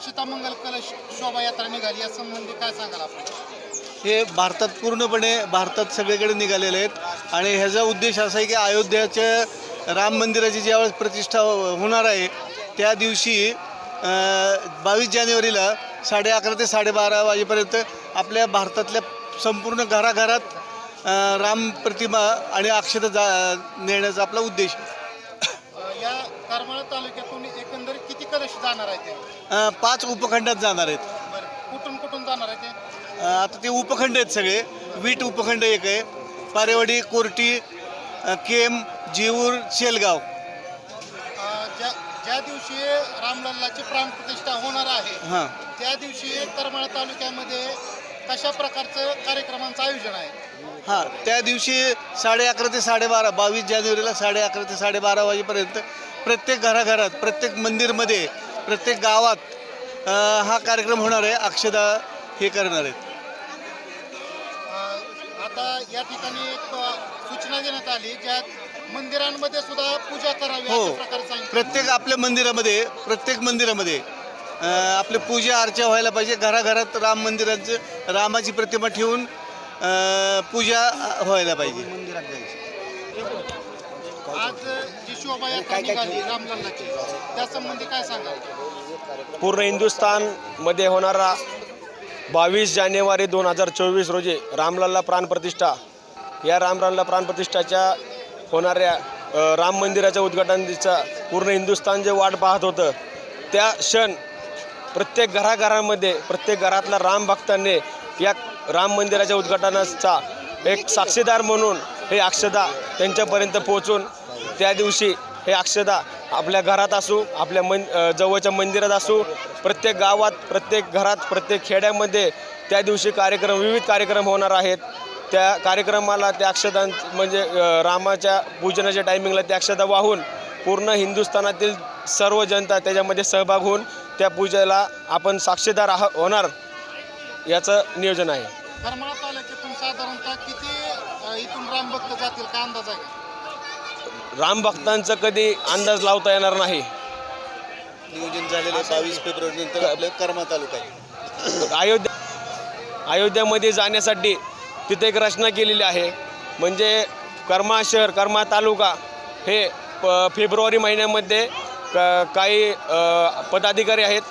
अक्षता मंगल कलश शोभायात्रा निघाली. या संबंधी काय सांगाल आपण? हे भारतात पूर्णपणे भारतात सगळीकडे निघालेले आहेत. आणि ह्याचा उद्देश असा आहे की अयोध्याच्या राम मंदिराची ज्यावेळेस प्रतिष्ठा होणार आहे त्या दिवशी बावीस जानेवारीला साडे अकरा ते साडेबारा वाजेपर्यंत आपल्या भारतातल्या संपूर्ण घराघरात राम प्रतिमा आणि अक्षता जा नेण्याचा आपला उद्देश आहे. या करमाळा तालुक्यातून जाणार आहे ते? अ, पाच उपखंडात जाणार आहेत. बरं. कुठून कुठून जाणार आहे ते? अ, आता ते उपखंड आहेत सगळे. वीट उपखंड एक आहे. पारेवाडी कोर्टी अ, केम जीऊर शेलगाव. अ, ज्या ज्या दिवशी रामलल्लाची प्राणप्रतिष्ठा होणार आहे हां. त्या दिवशी करमाळा तालुक्यामध्ये कशा प्रकारचं कार्यक्रमांचं आयोजन आहे? हां त्या दिवशी साडे अकरा ते साडेबारा बावीस जानेवारीला साडे अकरा ते साडेबारा वाजेपर्यंत प्रत्येक घराघरात प्रत्येक मंदिरमध्ये प्रत्येक गावात अ, हा कार्यक्रम होणार आहे. अक्षदा हे करणार आहेत. आता या ठिकाणी एक अ, सूचना देण्यात आली ज्यात मंदिरांमध्ये सुद्धा पूजा करावी हो. अशा प्रकारे सांगितलं प्रत्येक आपल्या मंदिरामध्ये प्रत्येक मंदिरामध्ये आपले पूजा अर्चा व्हायला पाहिजे. घराघरात राम मंदिराचं रामाची प्रतिमा ठेवून अ, पूजा व्हायला पाहिजे. आज जी शोभायात्रा निघाली रामलल्लाची त्या संबंधी काय सांगाल? पूर्ण हिंदुस्थानमध्ये होणारा बावीस जानेवारी दोन हजार चोवीस रोजी रामलल्ला प्राणप्रतिष्ठा या रामलल्ला प्राणप्रतिष्ठाच्या होणाऱ्या राम मंदिराच्या उद्घाटनाचा पूर्ण हिंदुस्थान जे वाट पाहत होतं त्या क्षण प्रत्येक घराघरामध्ये प्रत्येक घरातल्या राम भक्तांनी या राम मंदिराच्या उद्घाटनाचा एक साक्षीदार म्हणून हे अक्षदा त्यांच्यापर्यंत पोहोचून त्या दिवशी हे अक्षदा आपल्या घरात असू आपल्या मन जवळच्या मंदिरात असू प्रत्येक गावात प्रत्येक घरात प्रत्येक खेड्यामध्ये त्या दिवशी कार्यक्रम विविध कार्यक्रम होणार आहेत. त्या कार्यक्रमाला त्या अक्षदां म्हणजे रामाच्या पूजनाच्या टायमिंगला त्या अक्षदा वाहून पूर्ण हिंदुस्थानातील सर्व जनता त्याच्यामध्ये सहभाग होऊन त्या पूजेला आपण साक्षीदार आह होणार याचं नियोजन आहे. करमाळा तालुक्यातून साधारणतः किती अ, इथून रामभक्त जातील काय अंदाज आहे? का? राम भक्तांचं कधी अंदाज लावता येणार नाही. नियोजन झालेलं आहे बावीस फेब्रुवारी नंतर आपलं कर्मा तालुका आहे. अयोध्या अयोध्यामध्ये जाण्यासाठी तिथे एक रचना केलेली आहे. म्हणजे कर्मा शहर कर्मा तालुका हे प फेब्रुवारी महिन्यामध्ये क काही पदाधिकारी आहेत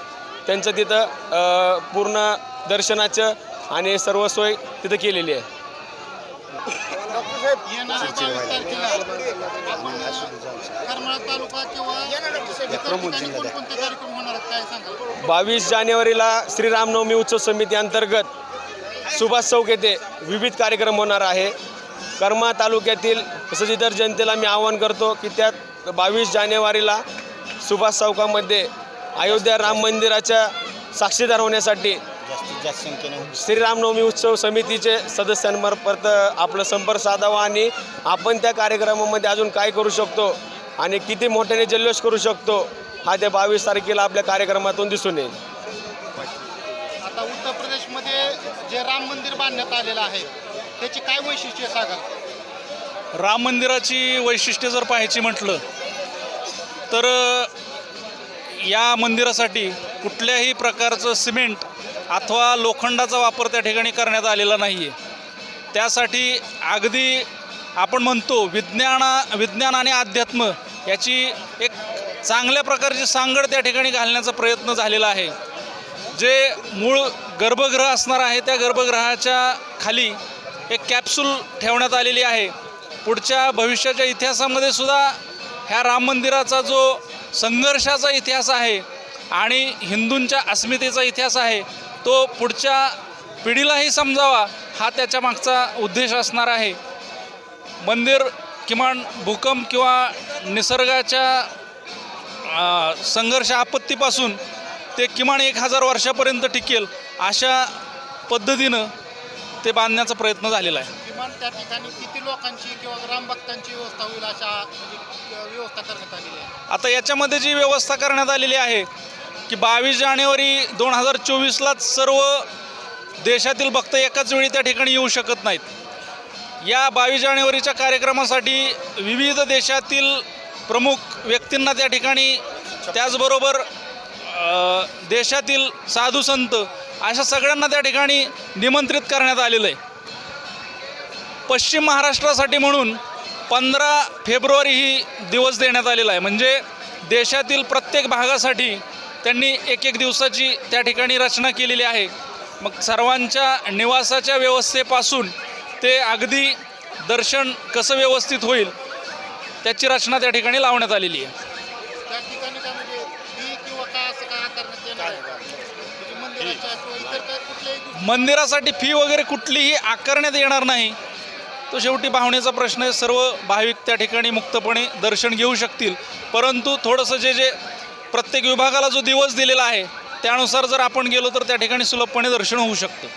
त्यांचं तिथं पूर्ण दर्शनाचं आणि सर्व सोय तिथं केलेली आहे. बावीस जानेवारीला श्रीरामनवमी उत्सव समिती अंतर्गत सुभाष चौक येथे विविध कार्यक्रम होणार आहे. कर्मा तालुक्यातील तसंच इतर जनतेला मी आवाहन करतो की त्यात बावीस जानेवारीला सुभाष चौकामध्ये अयोध्या राम मंदिराच्या साक्षीदार होण्यासाठी जास्तीत जास्त संख्येने श्रीरामनवमी उत्सव समितीचे सदस्यांमार्फत आपलं संपर्क साधावा आणि आपण त्या कार्यक्रमामध्ये अजून काय करू शकतो आणि किती मोठ्याने जल्लोष करू शकतो हा त्या बावीस तारखेला आपल्या कार्यक्रमातून दिसून येईल. आता उत्तर प्रदेशमध्ये जे राम मंदिर बांधण्यात आलेलं आहे त्याची काय वैशिष्ट्य सांगाल? राम मंदिराची वैशिष्ट्य जर पाहायची म्हटलं तर या मंदिरासाठी कुठल्याही प्रकारचं सिमेंट अथवा लोखंडाचा वापर त्या ठिकाणी करण्यात आलेला नाही आहे त्यासाठी अगदी आपण म्हणतो विज्ञाना विज्ञान आणि अध्यात्म याची एक चांगल्या प्रकारची सांगड त्या ठिकाणी घालण्याचा प्रयत्न झालेला आहे. जे मूळ गर्भगृह असणार आहे त्या गर्भगृहाच्या खाली एक कॅप्सूल ठेवण्यात आलेली आहे. पुढच्या भविष्याच्या इतिहासामध्ये सुद्धा ह्या राम मंदिराचा जो संघर्षाचा इतिहास आहे आणि हिंदूंच्या अस्मितेचा इतिहास आहे तो पुढच्या पिढीलाही समजावा हा त्याच्या मागचा उद्देश असणार आहे. मंदिर किमान भूकंप किंवा निसर्गाच्या संघर्ष आपत्तीपासून ते किमान एक हजार वर्षापर्यंत टिकेल अशा पद्धतीनं ते बांधण्याचा प्रयत्न झालेला आहे. त्या ठिकाणी किती लोकांची किंवा ग्रामभक्तांची व्यवस्था होईल अशा म्हणजे व्यवस्था करण्यात आलेली आहे? आता याच्यामध्ये जी व्यवस्था करण्यात आलेली आहे की बावीस जानेवारी दोन हजार चोवीसलाच सर्व देशातील भक्त एकाच वेळी त्या ठिकाणी येऊ शकत नाहीत. या बावीस जानेवारीच्या कार्यक्रमासाठी विविध देशातील प्रमुख व्यक्तींना त्या ठिकाणी त्याचबरोबर देशातील साधू संत अशा सगळ्यांना त्या ठिकाणी निमंत्रित करण्यात आलेलं आहे. पश्चिम महाराष्ट्रासाठी म्हणून पंधरा फेब्रुवारी ही दिवस देण्यात आलेला आहे. म्हणजे देशातील प्रत्येक भागासाठी त्यांनी एक एक दिवसाची त्या ठिकाणी रचना केलेली आहे. मग सर्वांच्या निवासाच्या व्यवस्थेपासून ते अगदी दर्शन कसं व्यवस्थित होईल त्याची रचना त्या ठिकाणी लावण्यात आलेली आहे. म्हणजे म्हणजे मंदिरासाठी फी वगैरे कुठलीही आकारण्यात येणार नाही. तो शेवटी पाहुण्याचा प्रश्न आहे. सर्व भाविक त्या ठिकाणी मुक्तपणे दर्शन घेऊ शकतील. परंतु थोडंसं जे जे प्रत्येक विभागाला जो दिवस दिलेला आहे त्यानुसार जर आपण गेलो तर त्या ठिकाणी सुलभपणे दर्शन होऊ शकतं.